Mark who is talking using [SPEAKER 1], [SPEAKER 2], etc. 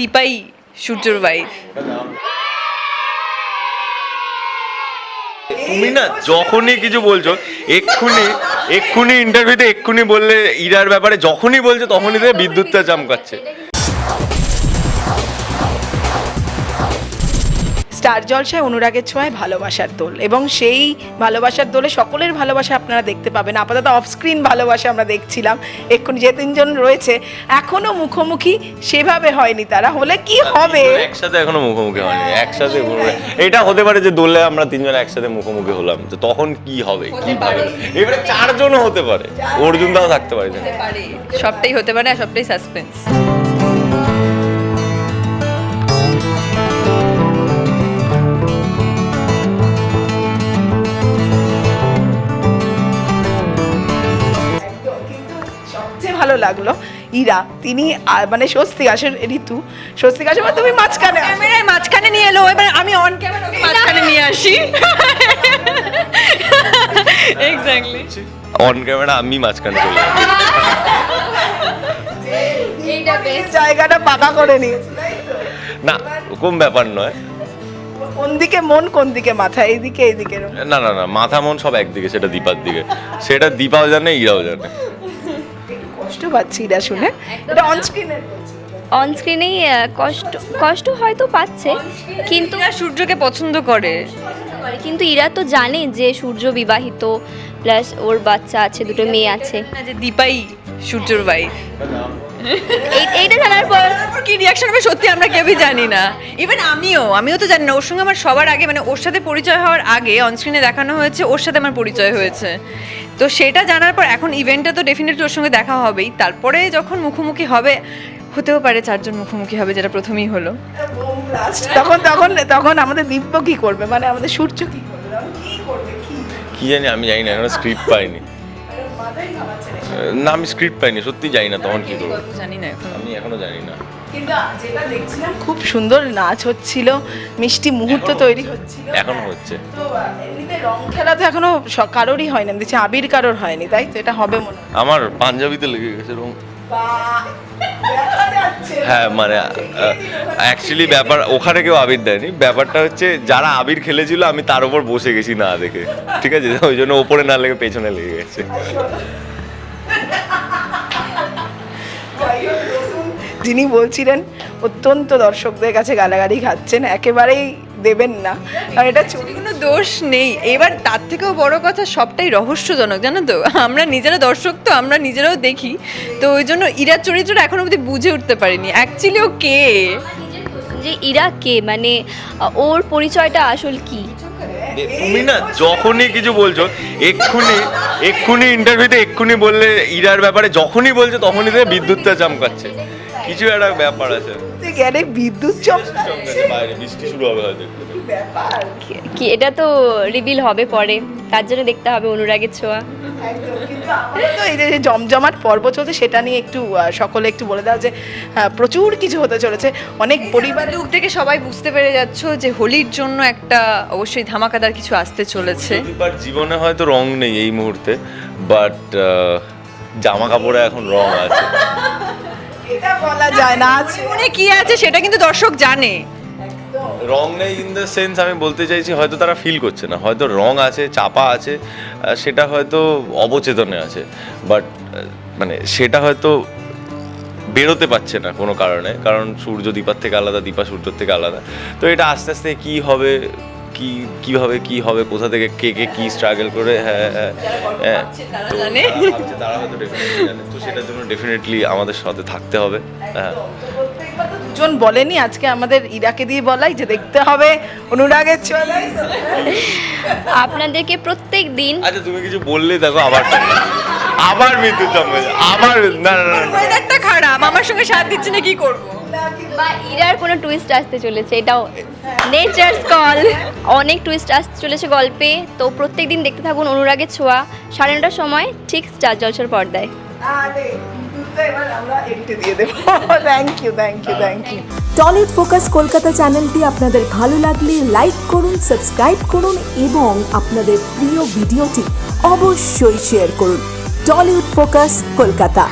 [SPEAKER 1] দীপাই সূর্যর ওয়াইফ
[SPEAKER 2] তুমি না যখনই কিছু বলছো, এক্ষুনি এক্ষুনি ইন্টারভিউতে এক্ষুনি বললে ইরার ব্যাপারে যখনই বলছো তখনই বিদ্যুৎটা চমকাচ্ছে।
[SPEAKER 3] স্টার জলসায় অনুরাগের ছোঁয়ায় ভালোবাসার দোল। এবং সেই ভালোবাসার দোলে সকলের ভালোবাসা আপনারা দেখতে পাবেন। আপাতত অফ স্ক্রিন ভালোবাসা আমরা দেখছিলাম। এক্ষুনি যে তিনজন রয়েছে এখনও মুখোমুখি সেভাবে হয়নি তারা। হলে কি হবে?
[SPEAKER 2] একসাথে এখনও মুখোমুখি হয়নি। একসাথে এটা হতে পারে যে দোলে আমরা তিনজন একসাথে মুখোমুখি হলাম। তো তখন কি হবে? কি ভাবে এবারে চারজনও হতে পারে। অর্জুন দাও থাকতে পারে।
[SPEAKER 1] সবটাই হতে পারে আর সবটাই সাসপেন্স
[SPEAKER 3] ভালো লাগল। ইরা তিনি মানে স্বস্তিক আসেন ঋতু। স্বস্তি আসে মানে তুমি মাঝখানে
[SPEAKER 1] ক্যামেরায় মাঝখানে নিয়ে এলো এবার আমি অন ক্যামেরা মাঝখানে নিয়ে আসি। এক্স্যাক্টলি
[SPEAKER 2] অন ক্যামেরা আমি মাঝখানে চলে
[SPEAKER 3] জায়গাটা পাকা করে নিয়েছি
[SPEAKER 2] না কোন ব্যাপার নয়।
[SPEAKER 3] কোন দিকে মন কোন দিকে মাথা? এইদিকে এইদিকে
[SPEAKER 2] না না না মাথা মন সব একদিকে সেটা দীপার দিকে। সেটা দীপাও জানে ইরাও জানে।
[SPEAKER 3] কষ্ট পাচ্ছি না শুনে। এটা অন স্ক্রিনে
[SPEAKER 4] অন স্ক্রিনেই কষ্ট কষ্ট হয়তো পাচ্ছে কিন্তু
[SPEAKER 1] সূর্যকে পছন্দ করে।
[SPEAKER 4] কিন্তু ইরা তো জানে যে সূর্য বিবাহিত প্লাস ওর বাচ্চা আছে দুটো মেয়ে আছে।
[SPEAKER 1] দীপাই সূর্যর
[SPEAKER 4] এই এইটা জানার পর
[SPEAKER 1] তারপর কি রিয়াকশন হবে সত্যি আমরা কেউই জানি না। ইভেন আমিও আমিও তো জানি না। ওর সঙ্গে আমার সবার আগে মানে ওর সাথে পরিচয় হওয়ার আগে অনস্ক্রিনে দেখানো হয়েছে ওর সাথে আমার পরিচয় হয়েছে। তো সেটা জানার পর এখন ইভেন্টটা তো ডেফিনেটলি ওর সঙ্গে দেখা হবেই। তারপরে যখন মুখোমুখি হবে হতেও পারে চারজন মুখোমুখি হবে যেটা প্রথমেই হলো।
[SPEAKER 3] তখন তখন তখন আমাদের দিব্য কি করবে? মানে আমাদের সূর্য কি করবে? কি করবে? কি?
[SPEAKER 2] কি জানি আমি জানি না স্ক্রিপ্ট পাইনি।
[SPEAKER 3] মাথায় ঘামাচ্ছে না।
[SPEAKER 2] না আমি স্ক্রিপ্ট পাইনি সত্যি জানি না তখন কি করব।
[SPEAKER 1] জানি না এখন।
[SPEAKER 2] আমি এখনও জানি না।
[SPEAKER 3] কিন্তু যেটা দেখছিলাম খুব সুন্দর নাচ হচ্ছিল মিষ্টি মুহূর্ত তৈরি
[SPEAKER 2] হচ্ছে।
[SPEAKER 3] হচ্ছিল।
[SPEAKER 2] এখনও হচ্ছে।
[SPEAKER 3] তো এমনিতে রং খেলা তো এখনও কারোরই হয়নি আমি দেখছি আবির কারোর হয়নি তাই তো? এটা হবে মনে
[SPEAKER 2] আমার পাঞ্জাবিতে লেগে গেছে রং। হ্যাঁ মানে অ্যাকচুয়ালি ব্যাপার ওখানে কেউ আবির দেয়নি। ব্যাপারটা হচ্ছে যারা আবির খেলেছিল আমি তার উপর বসে গেছি না দেখে। ঠিক আছে? ওই জন্য ওপরে না লেগে পেছনে লেগে গেছে।
[SPEAKER 3] নতুন যিনি বলছিলেন অত্যন্ত দর্শকদের কাছে গালাগালি খাচ্ছেন একেবারেই দেবেন না। আর এটা চুরি
[SPEAKER 1] কোনো দোষ নেই এবার তার থেকেও বড় কথা সবটাই রহস্যজনক জানো তো? আমরা নিজেরা দর্শক তো আমরা নিজেরাও দেখি। তো ওই জন্য ইরার চরিত্রটা এখনও অবধি বুঝে উঠতে পারিনি। অ্যাকচুয়ালি ও কে?
[SPEAKER 4] যে ইরা কে? মানে ওর পরিচয়টা আসল কি?
[SPEAKER 2] তুমি না যখনই কিছু বলছো, এক্ষুনি এক্ষুনি ইন্টারভিউতে এক্ষুনি বললে, ইরার ব্যাপারে যখনই বলছো, তখনই বিদ্যুৎটা চমকাচ্ছে। কিছু একটা ব্যাপার আছে।
[SPEAKER 3] গেলে বিদ্যুৎ চমকাচ্ছে
[SPEAKER 2] চমকাচ্ছে বাইরে বৃষ্টি শুরু হবে হয়তো
[SPEAKER 4] কি এটা তো রিভিল হবে পরে। তার জন্য দেখতে হবে অনুরাগের ছোঁয়া।
[SPEAKER 3] তো এই যে জমজমাট পর্ব চলছে সেটা নিয়ে একটু সকলে একটু বলে দাও যে আহ, প্রচুর কিছু হতে চলেছে। অনেক পরিবার
[SPEAKER 1] লুক থেকে সবাই বুঝতে পেরে যাচ্ছ যে হোলির জন্য একটা অবশ্যই ধামাকাদার কিছু আসতে চলেছে।
[SPEAKER 2] জীবনে হয়তো রং নেই এই মুহূর্তে বাট জামা কাপড়ে এখন রং আছে।
[SPEAKER 3] এটা বলা যায় না। আছে
[SPEAKER 1] মনে কি আছে সেটা কিন্তু দর্শক জানে।
[SPEAKER 2] রং নেই ইন দ্য সেন্স আমি বলতে চাইছি হয়তো তারা ফিল করছে না। হয়তো রং আছে চাপা আছে সেটা হয়তো অবচেতনে আছে। বাট মানে সেটা হয়তো বেরোতে পারছে না কোনো কারণে। কারণ সূর্য দীপার থেকে আলাদা দীপা সূর্যর থেকে আলাদা। তো এটা আস্তে আস্তে কি হবে কি কীভাবে কি হবে কোথা থেকে কে কে কি স্ট্রাগল করে হ্যাঁ হ্যাঁ হ্যাঁ।
[SPEAKER 1] তারা
[SPEAKER 2] হয়তো ডেফিনেটলি জানে। তো সেটার জন্য ডেফিনেটলি আমাদের সাথে থাকতে হবে। হ্যাঁ।
[SPEAKER 3] বলেনি আজকে আমাদের ইরাকে দিয়ে বলাই যে দেখতে হবে অনুরাগের চলে।
[SPEAKER 4] আপনাদেরকে প্রত্যেক দিন
[SPEAKER 2] আচ্ছা তুমি কিছু বললে দেখো আবার আবার বিদ্যুৎ চমকে। আবার না না না, না।
[SPEAKER 1] খারাপ আমার সঙ্গে সাথ দিচ্ছে না কি করব?
[SPEAKER 4] বা ইরার কোনো টুইস্ট আসতে চলেছে এটাও নেচার্স কল অনেক টুইস্ট আসতে চলেছে গল্পে। তো প্রত্যেক দিন দেখতে থাকুন অনুরাগের ছোঁয়া। সাড়ে নটার সময় ঠিক স্টার জলসার পর্দায়।
[SPEAKER 3] আরে বিদ্যুৎটা এবার আমরা এডিটে দিয়ে দেবো। Thank you thank you thank you
[SPEAKER 5] Tollywood focus Kolkata চ্যানেলটি আপনাদের ভালো লাগলে লাইক করুন সাবস্ক্রাইব করুন এবং আপনাদের প্রিয় ভিডিওটি অবশ্যই শেয়ার করুন। Tollywood focus Kolkata